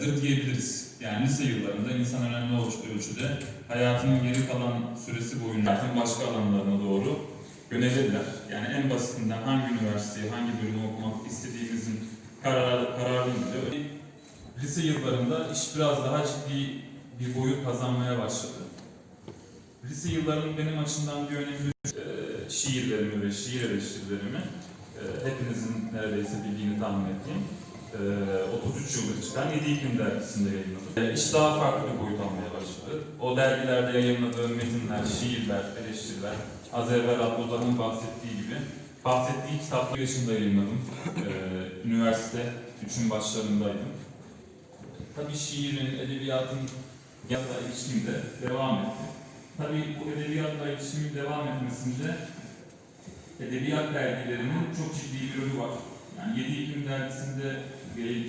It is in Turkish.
dır diyebiliriz. Yani lise yıllarında insan önemli ölç- ölçüde hayatının geri kalan süresi boyunca başka alanlarına doğru yönelirler. Yani en basitinden hangi üniversiteyi, hangi bölümü okumak istediğimizin karar, kararını bile lise yıllarında iş biraz daha ciddi bir boyut kazanmaya başladı. Lise yıllarının benim açımdan bir önemli e, şiirlerimi ve şiir eleştirilerimi e, hepinizin neredeyse bildiğini tahmin ettiğim 33 yıldır çıkan 7 İklim dergisinde yayınladım. E, iş daha farklı bir boyut almaya başladı. O dergilerde yayınladığım metinler, şiirler, eleştiriler, az evvel Abdullah'ın bahsettiği gibi bahsettiği kitapları yaşında yayınladım. E, üniversite 3'ün başlarındaydım. Tabii şiirin, edebiyatın yanında ilişkim de devam etti. Tabii bu edebiyatla ilişkimin devam etmesinde edebiyat dergilerinin çok ciddi bir rolü var. Yani Yedi İklim dergisinde Gelin